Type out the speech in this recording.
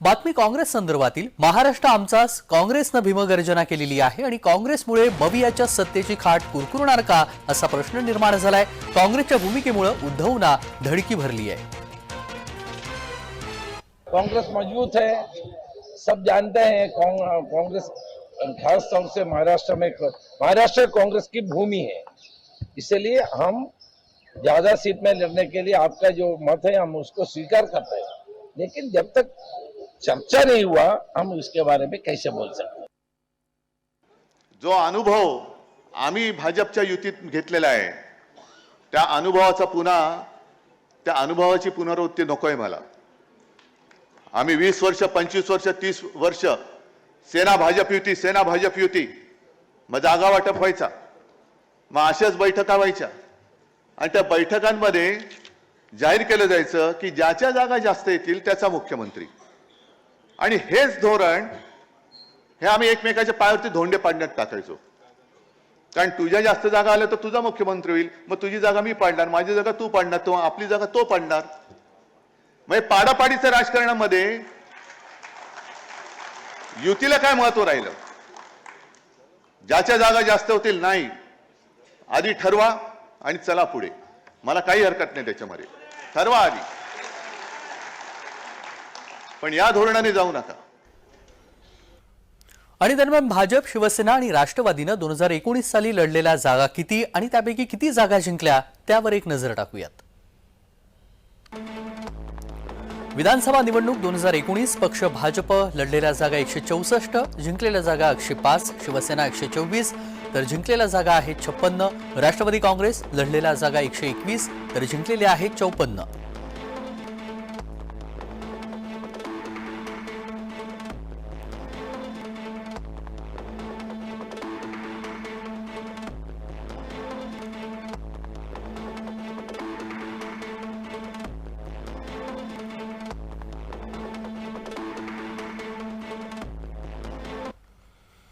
बातमी काँग्रेस संदर्भातील. महाराष्ट्र आमचाच काँग्रेसनं भीमगर्जना केलेली आहे आणि काँग्रेसमुळे मवियाच्या सत्तेची खाट कुरकुरणार का असा प्रश्न निर्माण झालाय. काँग्रेसच्या भूमिकेमुळे उद्धवना धडकी भरली आहे. कांग्रेस मजबूत है सब जानते हैं काँग्रेस कांग्रेस खास तौर से महाराष्ट्र में महाराष्ट्र कांग्रेस की भूमि है। इसलिए हम ज्यादा सीट में लड़ने के लिए आपका जो मत है हम उसको स्वीकार करते हैं। लेकिन जब तक चर्चा नहीं हुआ हम इसके बारे में कैसे बोल सकते? जो अनुभव आम्ही भाजपच्या युतीत घेतलेला आहे त्या अनुभवाचा पुन्हा त्या अनुभवाची पुनरावृत्ती नकोय मला. आम्ही वीस वर्ष पंचवीस वर्ष तीस वर्ष सेना भाजप युती सेना भाजप युती मग जागा वाटप व्हायचा. मग अशाच बैठका व्हायच्या. आणि त्या बैठकांमध्ये जाहीर केलं जायचं की ज्याच्या जागा जास्त येतील त्याचा मुख्यमंत्री. आणि हेच धोरण हे आम्ही एकमेकाच्या पायावरती धोंडे पाडण्यात टाकायचो. कारण तुझ्या जास्त जागा आल्या तर तुझा मुख्यमंत्री होईल मग तुझी जागा मी पाडणार माझी जागा तू पाडणार तो आपली जागा तो पाडणार. म्हणजे पाडापाडीच्या राजकारणामध्ये युतीला काय महत्त्व राहिलं? ज्याच्या जागा जास्त होतील नाही. आधी ठरवा आणि चला पुढे. मला काही हरकत नाही त्याच्यामध्ये. ठरवा आधी. पण या धोरणाने जाऊ नका. आणि दरम्यान भाजप शिवसेना आणि राष्ट्रवादीनं दोन हजार एकोणीस साली लढलेल्या जागा किती आणि त्यापैकी किती जागा जिंकल्या त्यावर एक नजर टाकूयात. विधानसभा निवडणूक दोन हजार एकोणीस पक्ष भाजप लढलेल्या जागा एकशे चौसष्ट जिंकलेल्या जागा एकशे पाच शिवसेना एकशे चोवीस तर जिंकलेल्या जागा आहेत छप्पन्न राष्ट्रवादी काँग्रेस लढलेल्या जागा एकशे एकवीस तर जिंकलेल्या आहेत चौपन्न.